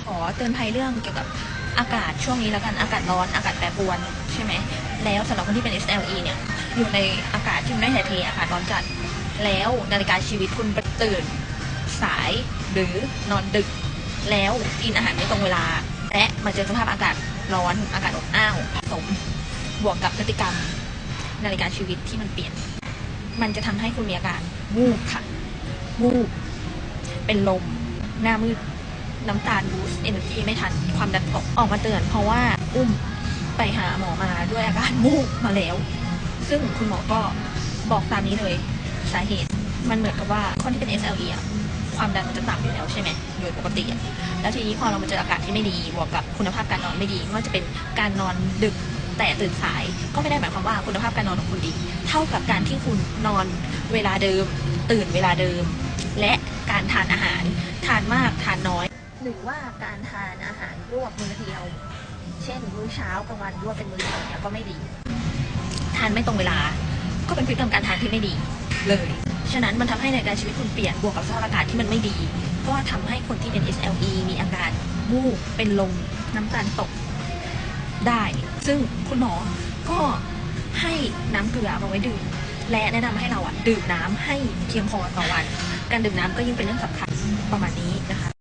ขอเตือนภัยเรื่องเกี่ยวกับอากาศช่วงนี้แล้วกันอากาศร้อนอากาศแปรปรวนใช่ไหมแล้วสำหรับคนที่เป็น SLE เนี่ยอยู่ในอากาศที่มันไม่ถ่ายเทอากาศร้อนจัด แล้วนาฬิกาชีวิตคุณตื่นสายหรือนอนดึก แล้วกินอาหารไม่ตรงเวลา และมาเจอสภาพอากาศร้อนอากาศอบอ้าวผสมบวกกับพฤติกรรม นาฬิกาชีวิตที่มันเปลี่ยน มันจะทำให้คุณมีอาการวูบค่ะวูบเป็นลมหน้ามืด น้ำตาลบูสต์เอเนอร์จีไม่ทันความดันตกออกมาเตือน เพราะว่าอุ้มไปหาหมอมาด้วยอาการวูบมาแล้ว ซึ่งคุณหมอก็บอกตามนี้เลยสาเหตุมันเหมือนกับว่าคนที่เป็น SLE อะความดันมันจะต่ำอยู่แล้วใช่ไหมโดยปกติอะแล้วทีนี้พอเรามาเจออากาศที่ไม่ดีบวกกับคุณภาพการนอนไม่ดีไม่ว่าจะเป็นการนอนดึกแต่ตื่นสายก็ไม่ได้หมายความว่าคุณภาพการนอนของคุณดี เท่ากับการที่คุณนอนเวลาเดิม ตื่นเวลาเดิม และการทานอาหาร ทานมากทานน้อย หรือว่าการทานอาหารรวบมื้อเดียว เช่นมื้อเช้ากลางวันรวบเป็นมื้อเดียวเนี่ยก็ไม่ดี ทานไม่ตรงเวลา ก็เป็นพฤติกรรมการทานที่ไม่ดีเลย ฉะนั้นมันทำให้ในการชีวิตคุณเปลี่ยนบวกกับสภาพอากาศที่มันไม่ดี ก็ทำให้คนที่เป็น SLE มีอาการวูบเป็นลมน้ำตาลตกได้ ซึ่งคุณหมอก็ให้น้ำเกลือมาไว้ดื่ม และแนะนำให้เราอะดื่มน้ำให้เพียงพอต่อวัน การดื่มน้ำก็ยิ่งเป็นเรื่องสำคัญประมาณนี้นะคะ